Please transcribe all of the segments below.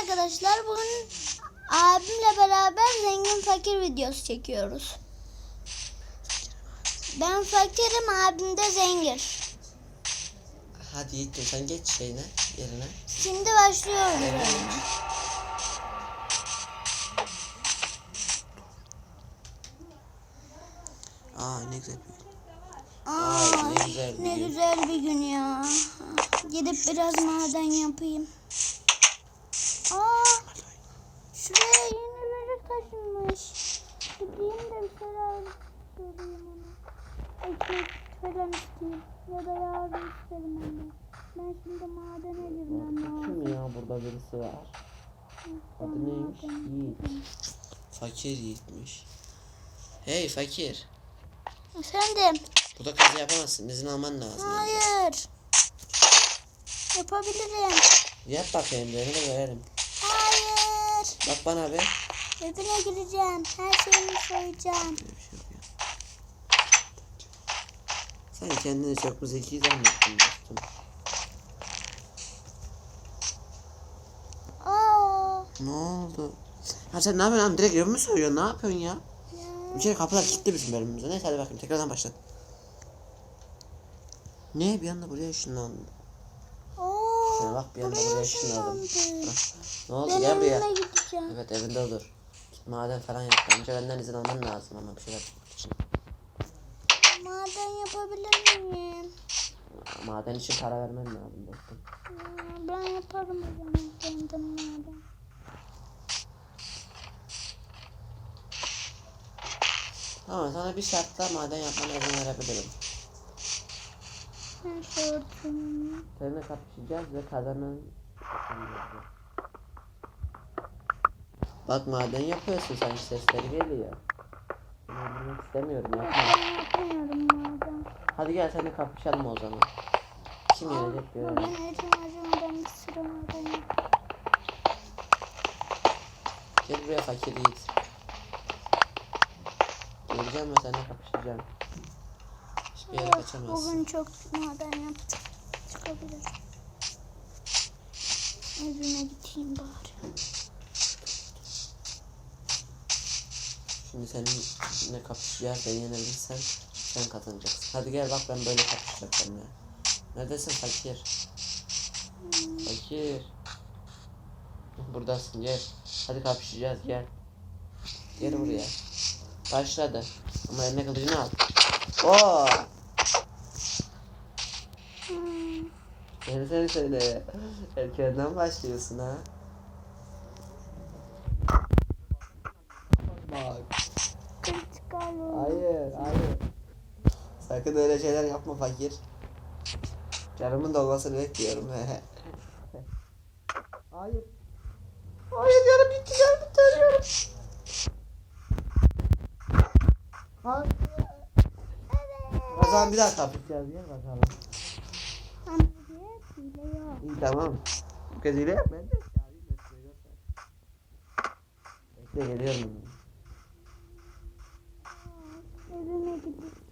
arkadaşlar bugün abimle beraber zengin fakir videosu çekiyoruz. Ben fakirim abim de zengin. Hadi Yiğit'im sen geç şeyine yerine. Şimdi başlıyoruz. oyuna. Aa ne güzel bir gün. Aa, Ay, ne güzel bir ne gün. güzel bir gün ya. Gidip biraz maden yapayım. Aa, şuraya yeni biri taşınmış. Gideyim de bir şeyler sorayım ona. Ekmek falan isteyeyim. Ya da yardım isterim ondan. Ben şimdi madene girmem lazım. Kim ya burada birisi var. Adı neymiş? Yiğit. Fakir Yiğit'miş. Hey fakir. Efendim? Burada kazı yapamazsın. İzin alman lazım. Hayır. Yapabilirim. Yap bakayım beni de görelim. Bak bana be. Evine gireceğim. Her şeyimi soyacağım. Şey. Sen kendini çok mu zeki zannettin dostum? Aa. Ne oldu? Ha sen ne yapıyorsun lan? Direkt evimi mi? Ne yapıyorsun ya? Bir kere kapılar kilitli bizim bölümümüzde. Neyse hadi bakayım tekrardan başla. Ne bir anda buraya ışınlandı. Oo. Şuna bak bir anda buraya ışınlandım. ışınlandı. Ne oldu gel buraya. Gideceğim. Evet evinde olur. Git maden falan yap. Önce benden izin alman lazım ama bir şeyler yapmak için. Maden yapabilir miyim? Maden için para vermen lazım dostum. Ya, Ben yaparım o zaman kendim maden. Tamam sana bir şartla maden yapmana izin verebilirim. Ben şortum. Seninle kapışacağız ve kazanan Bak maden yapıyorsun sanki sesleri geliyor. Ben öldürmek istemiyorum yapma. Ben yapmıyorum maden. Hadi gel seninle kapışalım o zaman. Kim yenecek Bugün görelim. elim acımadan bir sürü maden yaptım. Gel buraya fakir yiğit. Geleceğim ve seninle kapışacağım. Hiçbir yere kaçamazsın. Bugün çok maden yaptım. Çıkabilir. Evime gideyim bari. Şimdi seninle kapışacağız ve yenebilirsen sen kazanacaksın. Hadi gel bak ben böyle kapışacağım seninle. Neredesin fakir? Fakir. Buradasın gel. Hadi kapışacağız gel. Gel buraya. Başladı. Ama eline kılıcını al. Oo! Hmm. Sen sen söyle. Erkenden başlıyorsun ha. Bak. Çıkarım. Hayır, hayır. Sakın öyle şeyler yapma fakir. Canımın dolmasını bekliyorum. hayır. Hayır canım bitti canım bitti ölüyorum. Hayır. O zaman bir daha kapışacağız ya bakalım. Hile. İyi tamam. Bu kez öyle yap ben de çağırayım da size göster. Bekle geliyorum. Evime gidip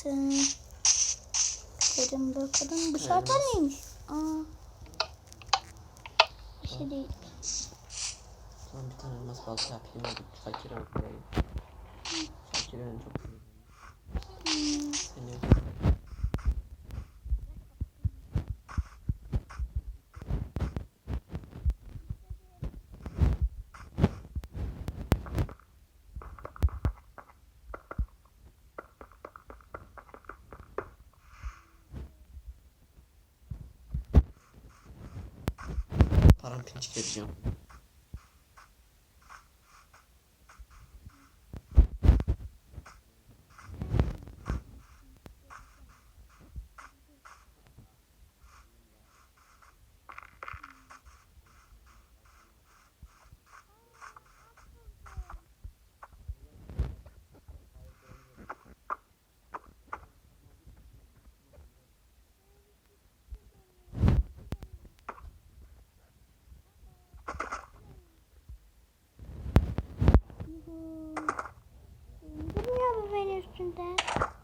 Çıktım. Gidelim bakalım. Bu şarkı neymiş? Aa. Bir şey değil. Tamam bir tane elmas balta yapayım fakir burayı. Fakir çok parantez indications question, Dad?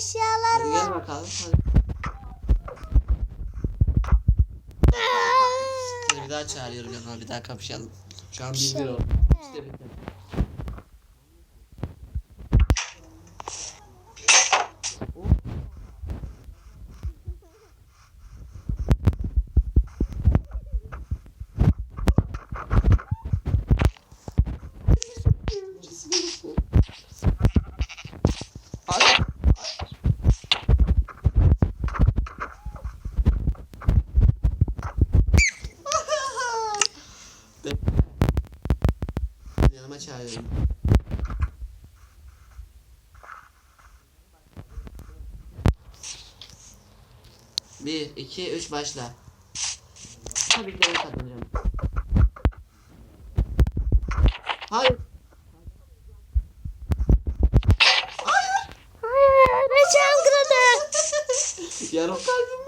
Eşyalar Hadi gel var. bakalım. Hadi. Seni bir daha çağırıyorum yanıma bir daha kapışalım. Şu an bir bir oldu. İşte bitti. 1, 2, 3 başla. Tabii ki katılacağım. Hayır. Hayır. Hayır. Ne çalgıladı? Yarım kalbim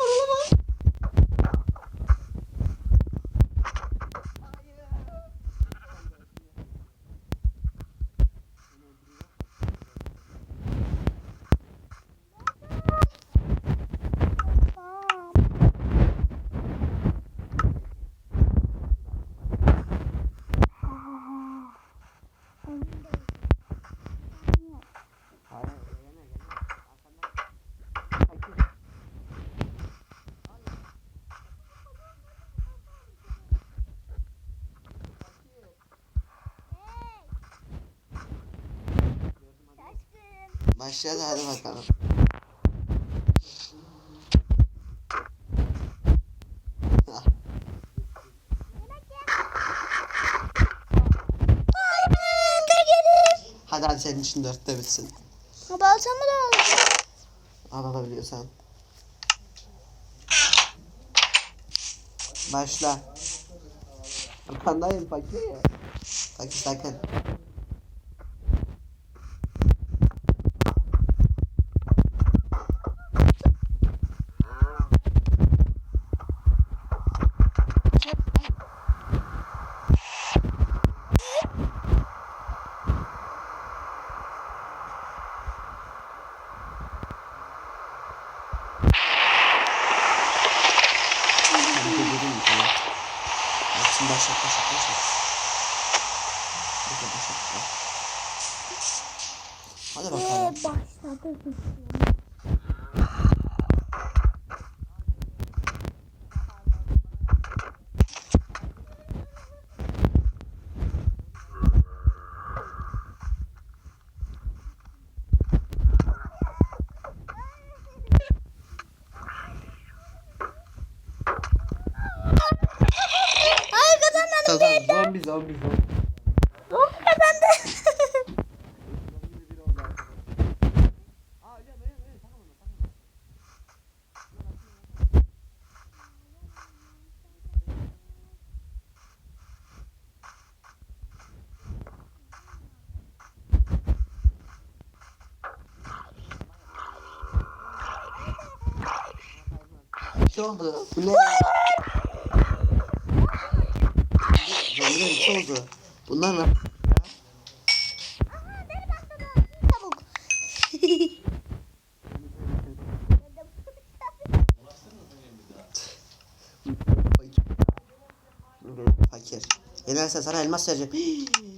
Başladı hadi bakalım. Hadi hadi senin için dörtte bitsin. Baltamı da aldım. Al alabiliyorsan. Başla. Arkandayım fakir. Fakir sakın. Ben de dedim bir tane. Bak şimdi başlat başlat başlat. Hadi bakalım. başladı. Ay kazanmadım. Zombi zombi zombi. Zor kazandı. Bir şey. Bu ne? Oldu. Bunlar ne? Tavuk. Fakir. Yenersen sana elmas vereceğim.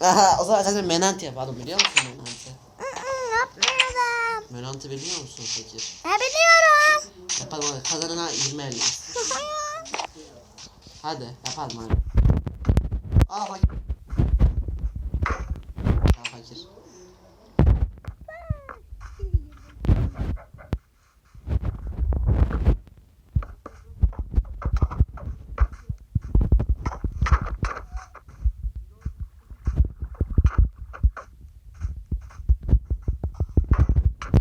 Aha o zaman de menant yapalım biliyor musun menantı? Yapmıyorum. Menantı biliyor musun fakir? Ne biliyorum. Yapalım hadi kazanana 20 elmas. Hadi yapalım hadi. Aa fakir. Aa fakir.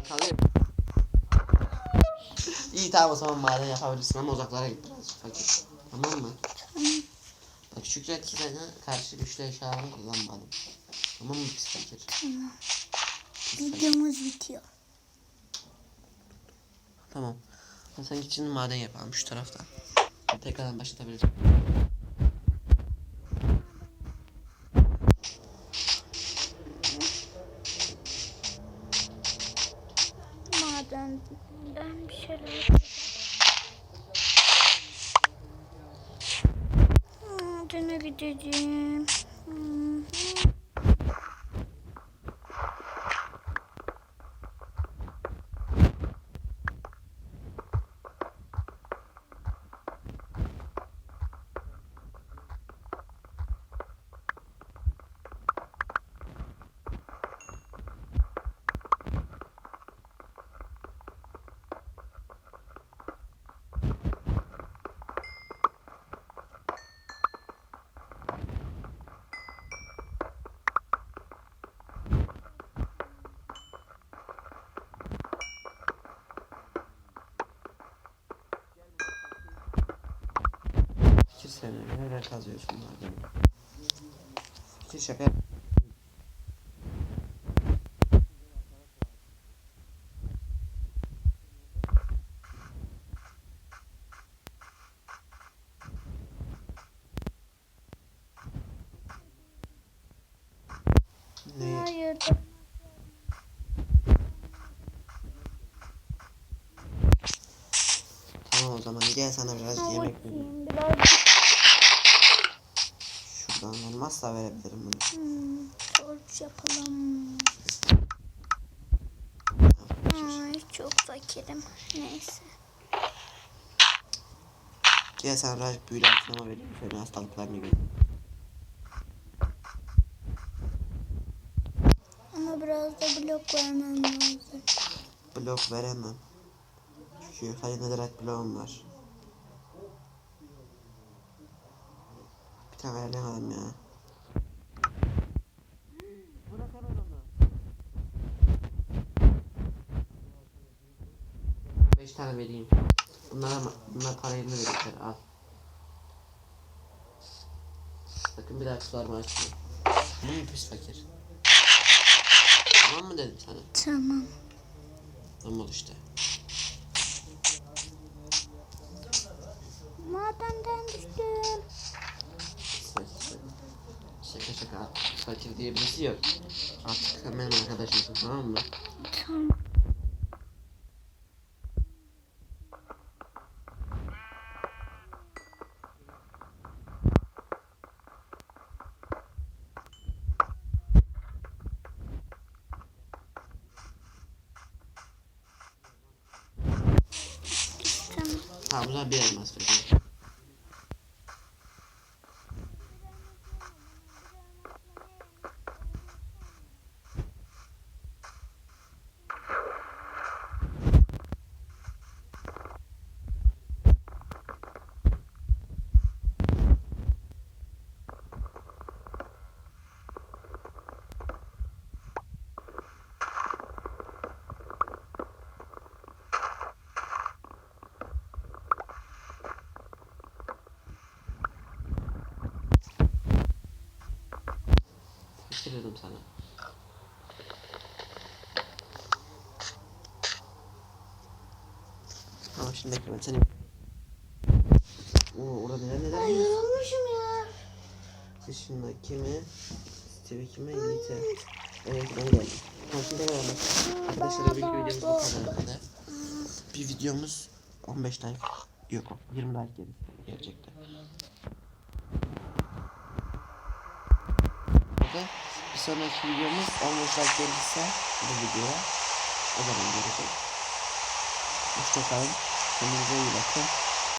kalıyor. İyi tamam o zaman maden yapabilirsin ama uzaklara git birazcık fakir. Tamam mı? Bak Şükret ki sana karşı güçlü eşyalarını kullanmadım. Tamam mı pis fakir? Videomuz bitiyor. Tamam. Sen git şimdi maden yapalım şu tarafta. Tekrardan başlatabiliriz. Madenden bir şeyler. Madene gideceğim. Hmm. Fikir sen nereye kazıyorsun madeni? Fikir şaka. Tamam o zaman gel sana biraz yemek vereyim. Biraz. Şuradan olmazsa verebilirim bunu. Hmm, torç yapalım. Ay çok fakirim. Neyse. Gel sana birazcık büyülü altınama vereyim. Şöyle hastalıklarını gör. Ama biraz da blok vermem lazım. Blok veremem. Çünkü hayır nederat bloğum var. Bir tane ayarlayamadım ya. Beş tane vereyim. Bunlara bunlar parayla verecekler al. Sakın bir daha kutularımı açma. Hmm, pis fakir. Tamam mı dedim sana? Tamam. Tamam ol işte. Madenden düştüm. Fakir. Şaka şaka. Fakir diye birisi yok. Artık benim arkadaşımsın tamam mı? Tamam. Tamam. Tamam bir elmas fakir. Dedim sana. Tamam şimdi bekle ben seni... Oo orada neler neler Ay yorulmuşum ya. Dışında kimi? Steve kimi? Yiğit'e. Evet ben geldim. Tamam şimdi beraber. Arkadaşlar bugünkü videomuz bu kadar kadar. Bir videomuz 15 like. Yok 20 like gerçekten. Burada bir sonraki videomuz 15 like gelirse bu videoya o zaman göreceğiz. Hoşçakalın. Kendinize iyi bakın.